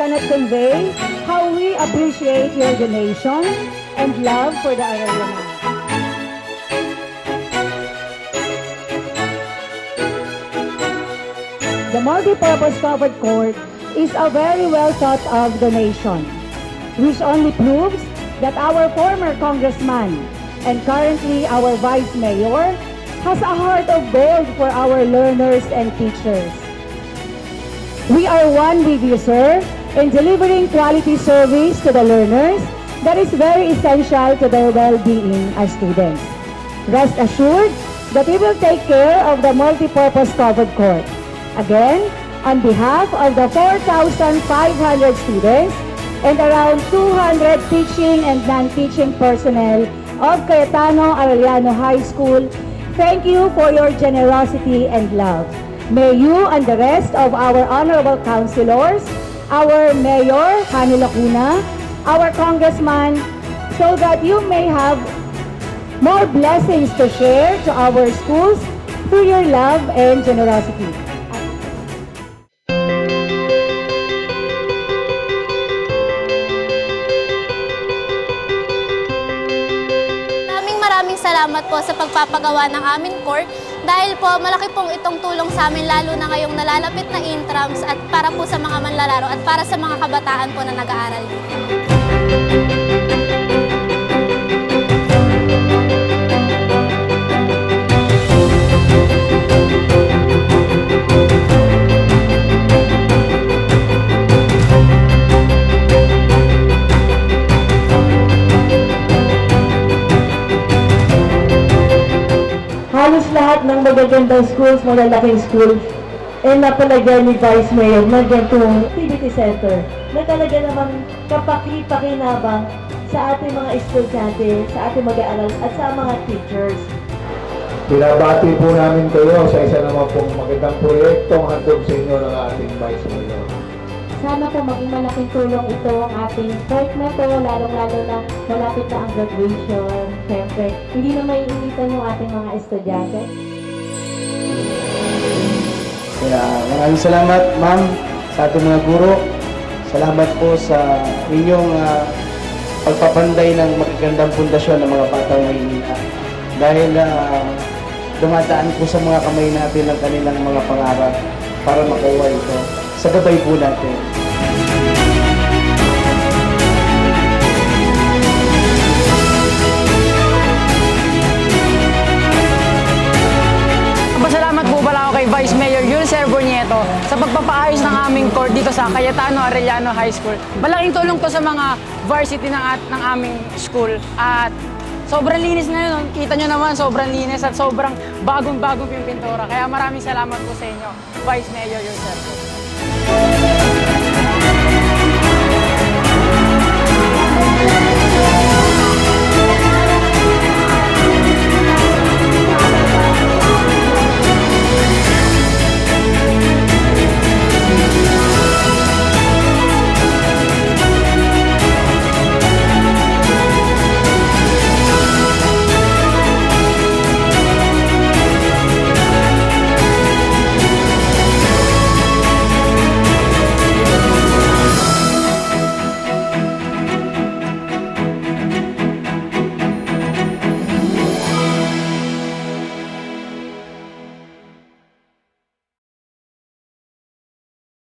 cannot convey how we appreciate your donation and love for the Arellano. The multi-purpose covered court is a very well thought of donation, which only proves that our former congressman and currently our vice mayor has a heart of gold for our learners and teachers. We are one with you, sir, in delivering quality service to the learners that is very essential to their well-being as students. Rest assured that we will take care of the multi-purpose covered court. Again, on behalf of the 4,500 students and around 200 teaching and non-teaching personnel of Cayetano Arellano High School, thank you for your generosity and love. May you and the rest of our honorable councilors, our mayor, Hani Lacuna, our congressman, so that you may have more blessings to share to our schools through your love and generosity. Maraming maraming salamat po sa pagpapagawa ng aming court dahil po malaki pong itong tulong sa amin lalo na ngayong nalalapit na intrams at para po sa mga manlalaro at para sa mga kabataan po na nag-aaral dito. Halos lahat ng magagandang schools, malalaking schools, eh napalagay ni Vice Mayor ng ganitong activity center na talaga namang kapaki-pakinabang sa ating mga estudyante, sa ating mag-aaral at sa mga teachers. Binabati po namin kayo sa isa naman pong magandang proyektong handog sa inyo ng ating Vice Mayor. Sana po maging malaking tulong ito ang ating na to, lalong-lalo na malapit na ang graduation. Siyempre, hindi na maiinitan yung ating mga estudyante. Kaya maraming salamat ma'am sa ating mga guro. Salamat po sa inyong ah, pagpapanday ng magagandang pundasyon ng mga batang Maynila. Dahil ah, dumadaan po sa mga kamay natin ang kanilang mga pangarap para makuha ito. Sa gabay po natin. Sa pagpapaayos ng aming court dito sa Cayetano Arellano High School. Malaking tulong to sa mga varsity ng, at, ng aming school at sobrang linis na yun. Kita nyo naman, sobrang linis at sobrang bagong-bagong yung pintura. Kaya maraming salamat po sa inyo, Vice Mayor Yulcer.